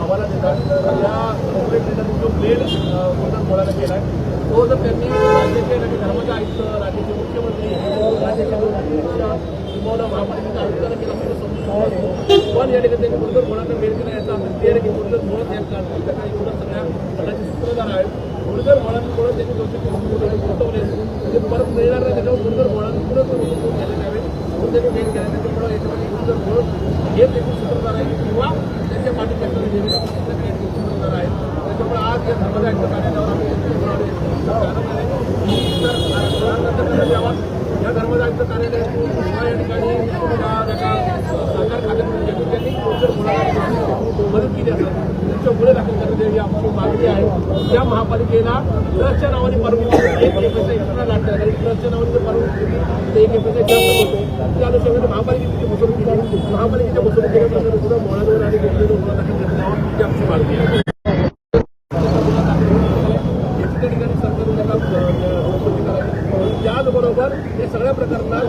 हवाला देतात या कॉर्पोरेट नेत्यांनी जो ब्लेड कोणता बोलायला केला तो जर त्यांनी राज्याचे आणि आयुक्त राज्याचे किंवा महापालिकेच्या आयुक्ताला केला म्हणजे समजू शकतो पण या ठिकाणी त्यांनी कोणतं मुलांना वेळ दिला याचा अर्थ क्लिअर आहे की कोणतं मुळात या काळात एवढं सगळ्या गटाचे सूत्रधार आहेत कोणतर मुळांना मुळात त्यांनी दोषी गुंतवले म्हणजे परत मिळणार नाही त्याच्यावर कोणतर मुळांना पुढे तो गेले यावे म्हणून त्यांनी वेळ केला त्याच्यामुळे याच्यामध्ये कोणतर मुळ हे देखील सूत्रधार आहे किंवा त्यांच्या पाठीच्या नेहमी आपल्याकडे एक सूत्रधार आहे त्याच्यामुळे आज या धर्मदायच्या कार्यालयावर आम्ही यावा या धर्मदायचं कार्यालय किंवा या ठिकाणी किंवा एका सरकार खात्यातून ज्यांनी त्यांनी कोणतर मुलाला मदत केली दाखल आमची मागणी आहे. या महापालिकेला ट्रस्टच्या नावाने परवानगी एक एफएसआय एक्स्ट्रा लागतात आणि ट्रस्टच्या नावाने जर परवानगी एक एफएसआय जास्त होतो. त्या अनुषंगाने महापालिकेची फसवणूक केली महापालिकेच्या फसवणुकीनंतर सुद्धा मोळाजवळ आणि दाखल आमची मागणी आहे. त्याचबरोबर या सगळ्या प्रकरणात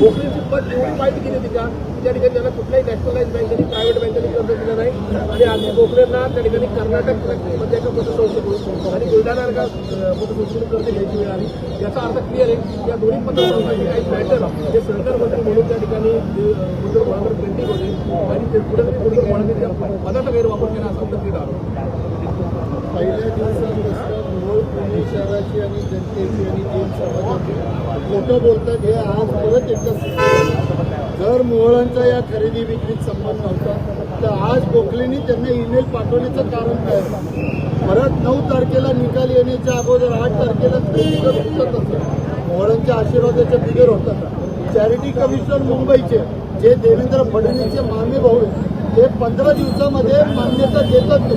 गोखलेची पद एवढी वाईट केली होती का? त्या ठिकाणी त्यांना कुठल्याही नॅशनलाइज बँकेने प्रायव्हेट बँकेने कर्ज दिलं नाही. आणि आम्ही गोखलेंना त्या ठिकाणी कर्नाटकमध्ये एका पतसंस्थेकडून आणि बुलढाणा एका अ, पतसंस्थेकडून कर्ज घ्यायची मिळाली याचा अर्थ क्लिअर आहे की या दोन्ही पतसंस्थांचे काही मॅटर हे सरकार मंत्री म्हणून त्या ठिकाणी गुजर मोळांवर पेंडिंग होते आणि ते कुठेतरी गुजर मोळांनी पदाचा गैरवापर केला असा नक्कीच आरोप पहिल्या दिवसापासून मूळ पुणे शहराची आणि जनतेची आणि जैन समाजाची. खोटं बोलतात हे आज परत एकदा जर मोहळांचा या खरेदी विक्रीत संबंध नव्हता तर आज गोखलेंनी त्यांना ईमेल पाठवण्याचं कारण काय परत नऊ तारखेला निकाल येण्याच्या अगोदर आठ तारखेला बिगर होतात मोहळांच्या आशीर्वादाच्या बिगर होतात. चॅरिटी कमिशनर मुंबईचे जे देवेंद्र फडणवीसचे मामे भाऊ आहेत. हे पंधरा दिवसामध्ये मान्यता देतात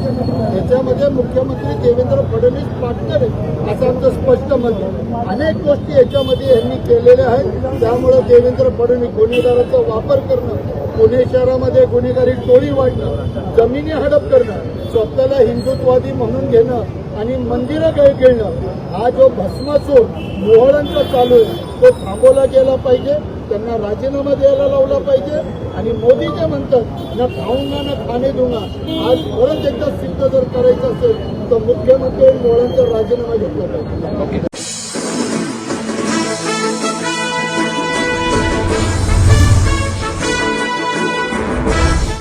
याच्यामध्ये मुख्यमंत्री देवेंद्र फडणवीस पाटकर असं आमचं स्पष्ट मत अनेक गोष्टी याच्यामध्ये यांनी केलेल्या आहेत. त्यामुळे देवेंद्र फडणवीस गुन्हेगाराचा वापर करणं पुणे शहरामध्ये गुन्हेगारी टोळी वाढणं जमिनी हडप करणं स्वतःला हिंदुत्ववादी म्हणून घेणं आणि मंदिरं काही घेणं हा जो भस्मासूर मोहळांचा चालू आहे तो थांबवला गेला पाहिजे. त्यांना राजीनामा द्यायला लावला पाहिजे. आणि मोदी जे म्हणतात ना खाऊंगा ना खाणे दूंगा आज परत एकदा सिद्ध जर करायचं असेल तर मुख्यमंत्री मुळांचा राजीनामा घेतला पाहिजे.